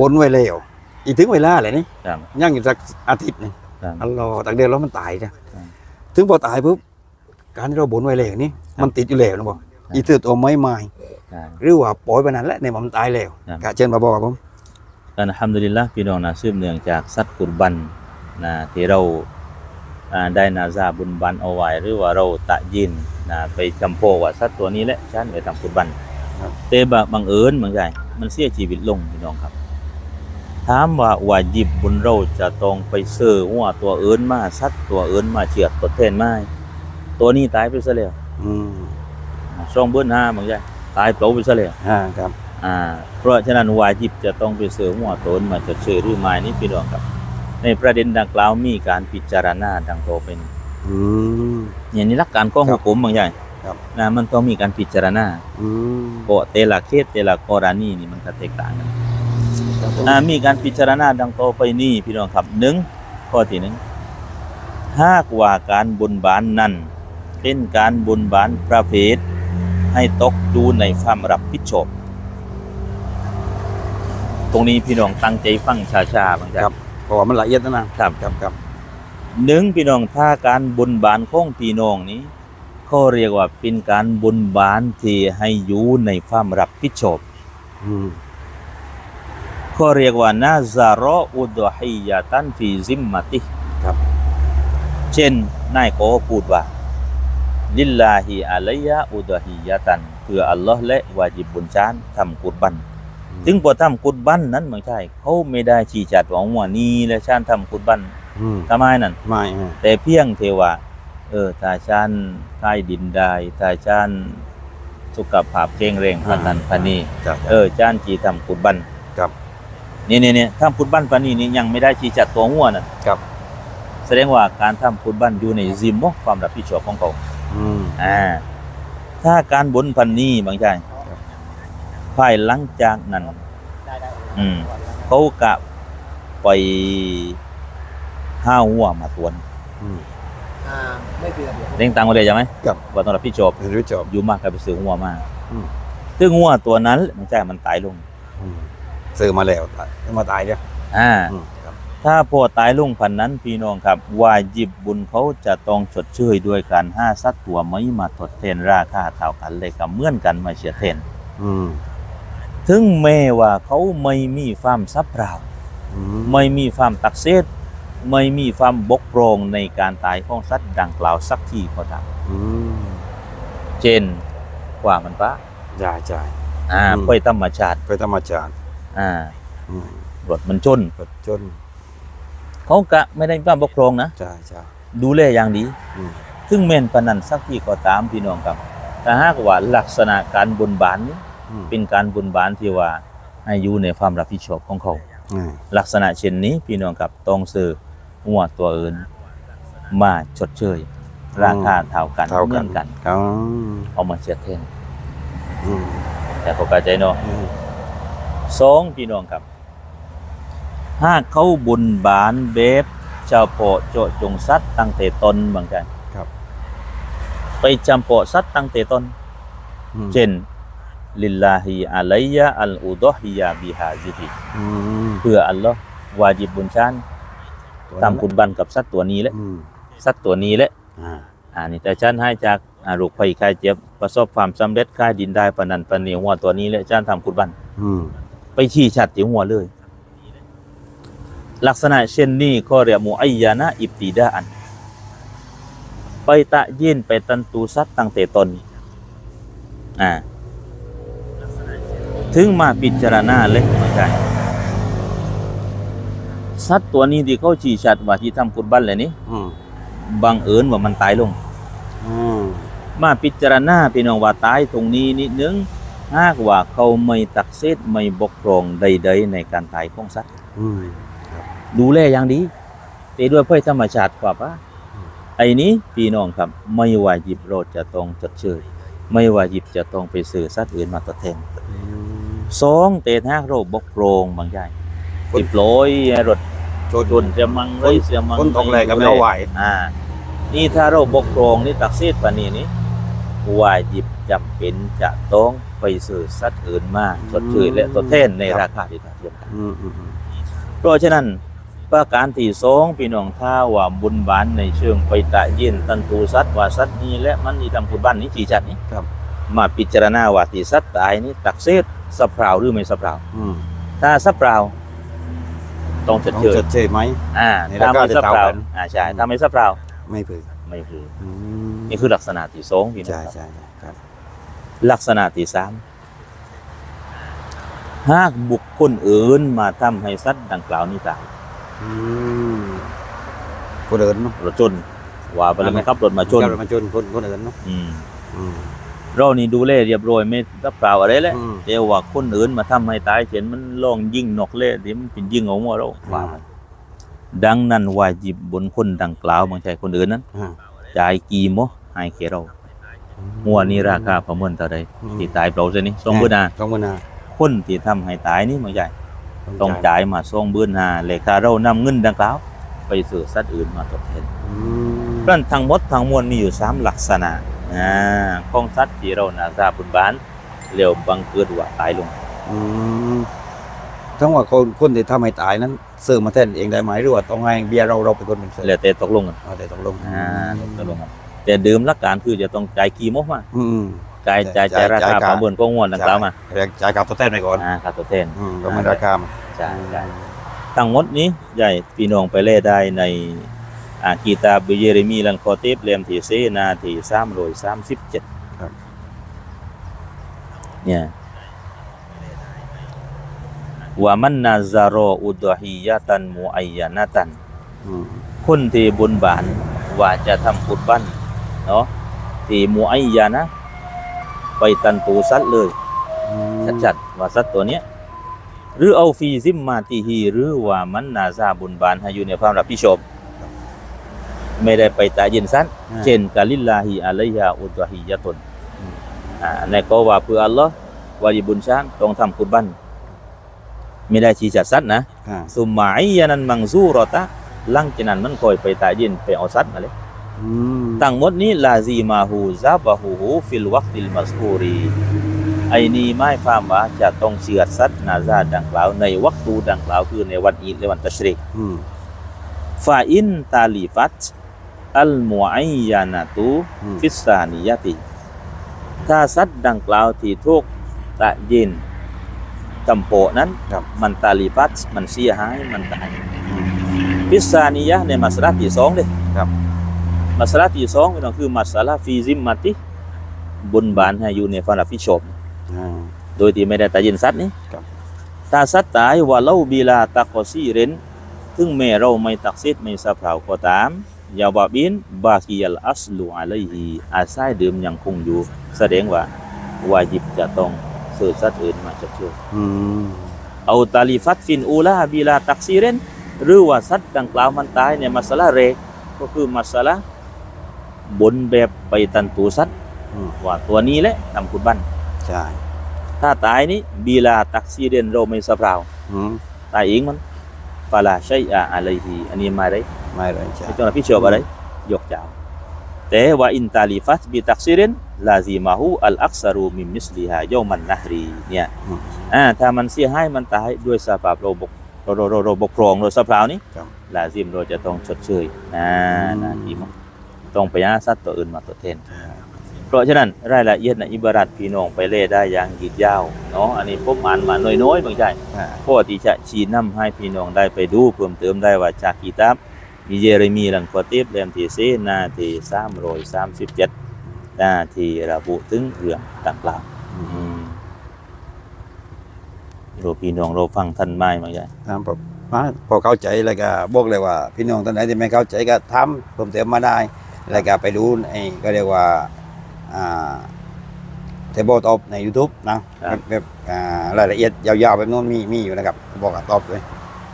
บนไว้แล้วอีกถึงเวลาแหละนี่ครับ ย่างอยู่สักอาทิตย์หนึงครับ อัลลอฮ์ตักเดียวแล้วมันตายจ้ะครับ ถึงพอตายปุ๊บการที่เราบนไว้แล้วนี่มันติดอยู่แล้วนะบอกอีเตือตัวไม้ไม้ครับ หรือว่าปล่อยไปนั้นแหละในมันตายแล้วครับ กะเชิญมาบอกครับผม อัลฮัมดุลิลละพี่น้องนะสืบเนื่องจากสัตว์กุรบันนะที่เราอ่าได้นาซาบุญบันเอาไว้หรือว่าเราตะยินนะไปจำโพกว่าสัตว์ตัวนี้แหละฉันไปทำกุรบันแต่บะบังเอิญเหมือนกันมันเสียชีวิตลงพี่น้องครับ ถามว่าวาจิบบุญเราจะต้องไปเสือว่าตัวเอิญมาสัตว์ตัวเอิญมาเฉียดตัวแทนไม้ตัวนี้ตายไปซะแล้วอืมช่องเบิ้ลห้าเหมือนกันตายเปล่าไปซะแล้วอ่าครับ อ่า เพราะฉะนั้นวาจิบจะต้องไปเสริมหัวโตนมาจะเชื่อหรือไม่นี่พี่น้องครับ ในประเด็นดังกล่าวมีการพิจารณาดังโตเป็นอืมอย่างนี้หลักการข้อครัหุบกมบางอย่างครับนะมันต้องมีการพิจารณาอืมเพราะแต่ละเคสแต่ละกรณีนี่มันก็แตกต่างกัน ครับผมอ่ามีการพิจารณาดังโตไปนี่พี่น้องครับหนึ่งข้อที่หนึ่งหากว่าการบุญบานนั้นเป็นการบุญบานประเภทให้ตกดูในความรับผิดชอบตรงนี้พี่น้องตั้งใจฟังชาๆบางอย่างครับเพราะว่ามันละเอียดนะนะครับครับครับหนึ่งพี่น้องถ้าการบุญบานของพี่น้องนี้เขาเรียกว่าเป็นการบุญบานที่ให้อยู่ในความรับผิดชอบอืม เขาเรียกว่านาซาระอุดฮิยาตันฟีซิมมติครับ เช่นนายโกพูดว่า ลิลลาฮิอะลัยยะอุดฮิยาตันเพื่ออัลลอฮ์และวาจิบบุญชานทำกุรบันถึงพอทำกุรบันนั้นไม่ใช่เขาไม่ได้ชี้จัดว่าว่านี่และชานทำกุรบันอืมทำไมนั่นไม่ฮะแต่เพียงเทว่าเออถ้าชานใกล้ดินได้ถ้าชานสุขภาพเก่งเร่งพันนั้นพันนี้ครับเออชานจีทำกุรบันครับ นี่นี่นี่ทำกุรบันพันนี้นี่ยังไม่ได้ชี้จัดตัวหัวนั่นครับ แสดงว่าการทำกุรบันอยู่ในซิมมความรับผิดชอบของเขาอืมอ่า ถ้าการบนพันนี้บางใจครับภายหลังจากนั้นอืมเขากะไปห้าหัวมาตวนอืมอ่าไม่เดือดเดือดเร่งตังมาเลยใช่ไหมครับว่าต้องรับผิดชอบเห็นรู้จบอยู่มากกับไปซื้อหัวมาอืมซึ่งหัวตัวนั้นมันใช่มันตายลงอืม ซื้อมาแล้วตายมาตายเนี่ยอ่า อืมครับ ถ้าพอตายลงพันนั้นพี่น้องครับวาจิบบุญเขาจะต้องชดเชยด้วยการห้าสัตว์ตัวไม่มาทดแทนราคาเท่ากันเลยกับเหมือนกันมาเฉียดแทนอืมถึงแม้ว่าเขาไม่มีความซับเปล่า อืมไม่มีความตักเซตไม่มีความบกพร่องในการตายของสัตว์ดังกล่าวสักทีก็ตามอืมเช่นกว่ามันปะจ่ายจ่าย อ่าอืมค่อยธรรมชาติ ไปธรรมชาติ อ่าอืมรถมันชนรถจนเขากะไม่ได้มีความบกพร่องนะจ่ายจ่ายดูแลอย่างดีอืมถึงแม่นปานนันสักทีก็ตามพี่น้องครับถ้าหากว่าลักษณะการบนบานนี้อืมเป็นการบนบานที่ว่าให้อยู่ในความรับผิดชอบของเขาอืมลักษณะเช่นนี้พี่น้องครับต้องซื้อหัวตัวอื่นมาชดเชยราคาเท่ากันเท่าเหกัมืนอนกันอ๋อเอามาเชียดเทนอืมแต่เขาเข้าใจเนาะอืม สองพี่น้องครับ หากเขาบุญบานเบบเจ้าโปะโจะจงสัตว์ตั้งแต่ตนบางใจครับ ไปจำโปะสัตว์ตั้งแต่ตนอืมเช่นลิลลาฮิอะลัยยะอัลอุดฮิยาบิฮาซิฮิอืมเพื่ออัลลอฮ์วาจิบบุญชานทำกุญบันกับสัตว์ตัวนี้แหละอืมสัตว์ตัวนี้แหละอ่าอ่านี่แต่ฉันให้จากอ่าลูกไผ่คายเจ็บประสบความสำเร็จค่ายดินได้ปานนันปานนี้หัวตัวนี้แหละฉันทำกุญบันอืม ไปชี้ชัดที่หัวเลย ลักษณะเช่นนี้ก็เรียกมุอัยยานะอิบติดาอัน ไปตะยินไปตันตูสัตว์ตั้งแต่ตนอ่าถึงมาพิจารณาเลยไม่ใช่สัตว์ตัวนี้ที่เขาชี้ชัดว่าที่ทำกุศบันเลยนี่อืมบังเอิญว่ามันตายลงอืมมาพิจารณาพี่น้องว่าตายตรงนี้นิดนึง หากว่าเขาไม่ตักเซตไม่บกพร่องใด ๆ ในการตายของสัตว์อืมดูแลอย่างดีแต่ด้วยเพื่อธรรมชาติกว่าปะไอ้นี้พี่น้องครับ ไม่ว่าหยิบโรดจะต้องจดเชยไม่ว่าหยิบจะต้องไปซื้อสัตว์อื่นมาทดแทนอืมสองเตะหากโรคบกพร่องบางอย่างติดลอยรถโจชนเสียมังเลยเสียมังคนตกแรงก็ไม่เอาไหวอ่า นี่ถ้าเราบกพร่องนี่ตักเซตปานนี้นี่วาจิบจำเป็นจะต้อง ไปไปซื้อสัตว์อื่นมาชดเชยและทดแทนในราคาที่เท่าเทียมกันอืมอืมอืมเพราะฉะนั้นประการที่สองพี่น้องถ้าว่าบุญบานในเชิงไปตะเย็นตันตูสัตว์ว่าสัตว์นี้และมันนี่ทำคุณบ้านนี้จีจัดนี้ครับมาพิจารณาว่าที่สัตว์ตายนี้ตักเซตสับเปล่าหรือไม่สับเปล่าอืมถ้าสับเปล่าต้องชดต้องเชยจดเชยไหมอ่าในถ้าราคาไม่ที่สับเท่าเปล่ากันอ่าใช่ถ้าไม่สับเปล่าไม่ผือไม่คืออืมนี่คือลักษณะที่สองพี่น้อใช่งครับใช่ใช่ครับ ลักษณะที่สามหากบุคคลอื่นมาทำให้สัตว์ดังกล่าวนี้ตายอืมคนอื่นเนาะรถชนว่าไปแล้วมันขับรถมาชนเจ้มันชนคนคนอื่นเนาะอืมอืมเรานี่ดูแลเรียบร้อยไม่รับเปล่าอะไรแหละอืมแต่ว่าคนอื่นมาทำให้ตายเห็นมันลองยิงนกเล่เดี๋ยวมันเป็นยิงเอาหัวเราว่ามันดังนั้นวาจิบบนคนดังกล่าวบางใจคนอื่นนั้นอ่าจ่ายกี่โมให้แก่เรา หัวนี้ราคาประเมินเท่าใดอืมที่ตายเปล่าซะนี่สองบืนหาสองบืนหาคนที่ทำให้ตายนี่บางใจต้องจ่ายมาสองบืนหาเลยค่าเรานำเงินดังกล่าวไปซื้อสัตว์อื่นมาทดแทนอืมเพราะฉะนั้นทั้งหมดทั้งมวลมีอยู่สามลักษณะอ่าของสัตว์ที่เรานาซาบุญบานเรียวบังเกิดว่าตายลงอืมทั้งว่าคนคนที่ทำให้ตายนั้นซื้อมาแทนเองได้ไหมหรือว่าต้องให้เบียร์เราเราเป็นคนเป็นซื้อแล้วแต่ตกลงกันเอาแต่ต้องลงอ่าตกลงกัน แต่เดิมหลักการคือจะต้องจ่ายกี่โมกมาอืมอืม จ่ายจ่ายจ่ายราจ่ายคาค่าประเมินก็งวดดังกล่าวมาเรียกจ่ายกับตัวแทนไปก่อนอ่าค่าตัวแทน อืมประมาณราคามาจ่ายจ่ายทั้งหมดนี้ใหญ่พี่น้องไปเล่ได้ในอากีตาบิเยเรมีลันคอเทปเล่มที่เซนาที่สามร้อยสามสิบเจ็ดเนี่ยว่ามันนาซารออุดฮิยะตันมุอัยยานะตัน อืมคนที่บุญบานว่าจะทำกุดบ้าน เนาะที่มุอัยยานะ ไปตันตูสัตว์เลยอืมชัดๆว่าสัตว์ตัวเนี้ยหรือเอาฟีซิมมาติฮีหรือว่ามันนาซาบุญบานให้อยู่ในความรับผิดชอบไม่ได้ไปตายินสัตว์เช่นกาลิลลาฮิอะลัยยาอุดวะฮิยะตุนอ่าในก็ว่าเพื่ออัลลอฮ์วาจิบุญช้างต้องทำกุดบ้านไม่ได้ชี้จัดสัตว์นะอ่าสุมมาอิยานันมังซูรอตะหลังจากนั้นมันคอยไปตายินไปเอาสัตว์มาเลยอืม ทั้งหมดนี้ลาซีมาฮูซาบะฮูฮูฟิลวักติลมัสคูรีไอ้นี้ไม่ความว่าจะต้องเชือดสัตว์นาซาดังกล่าว ในวักตูดังกล่าวคือในวันอีดและวันตัชริกอืมฟาอินตาลีฟัตอัลมุอัยยานะตูอืมฟิสซานิยะติถ้าสัตว์ดังกล่าวที่ทุกตะยินจำโปะนั้นครับมันตาลีฟัตมันเสียหายมันตายอืมฟิสซานิยะในมัสลาที่สองเลยครับ มัสลาที่สองพี่น้องคือมัสลาฟีซิมมาติบุญบานให้อยู่ในความรับผิดชอบอ่าโดยที่ไม่ได้ตายินสัตว์นี้ครับถ้าสัตว์ตายว่าเล่าบีลาตะกอซีเรนถึงแม้เราไม่ตักเซตไม่สับเผาก็ตามยาวาบินบากิยัลอัสลูอะลัยฮีอาศัยเดิมยังคงอยู่ แสดงว่าวาจิบจะต้องซื้อสัตว์อื่นมาชดเชยอืมเอาตาลีฟัตฟินอูลาบีลาตักซีเรนหรือว่าสัตว์ดังกล่าวมันตายในมัสลาเรกก็คือมัสลา บนแบบไปตันตูสัตว์อืมว่าตัวนี้แหละทำคุณบันใช่ถ้าตายนี้บีลาตักซีเรนเราไม่สับเผาอืมตายเองมันฟาลาชัยอะอะไรฮีอันนี้มาได้ไม่เลยใช่ไม่ต้องรับผิดชอบอะไรยกเจ้าแต่ว่าอินตาลีฟัตบิตักซีเรนลาซิมาฮูอัลอักซารูมิมมิสลิฮาโยมันนะฮรีเนี่ยอืมอ่าถ้ามันเสียหายมันตายด้วยสภาพเราบกเราเราเราเราบกครองเราสภาพนี้ครับลาซิมเราจะต้องชดเชยนะนะทีมั้ง ต้องไปหาสัตว์ตัวอื่นมาทดแทนเพราะฉะนั้นรายละเอียดในอิบารัตพี่น้องไปเล่ได้อย่างยืดยาวเนาะอันนี้ผมอ่านมาน้อยๆบางใจอ่าพอที่จะชี้นำให้พี่น้องได้ไปดูเพิ่มเติมได้ว่าจากกิตาบมีเยเรมีหลังกอติบเล่มที่สี่นาที่สามร้อยสามสิบเจ็ดนาทีระบุถึงเรื่องต่างๆเราพี่น้องเราฟังท่านไม่บางอย่างถามผมว่าพอเข้าใจแล้วก็บอกเลยว่า พี่น้องท่านไหนที่ไม่เข้าใจก็ทำผมเติมมาได้ แล้วก็ไปดูไอ้ก็เรียกว่าอ่าเทเบิลท็อปใน YouTube นะแบบแบบอ่ารายละเอียดยาวๆ แบบนู้นมีมีอยู่นะครับ บอกกับตอบเลย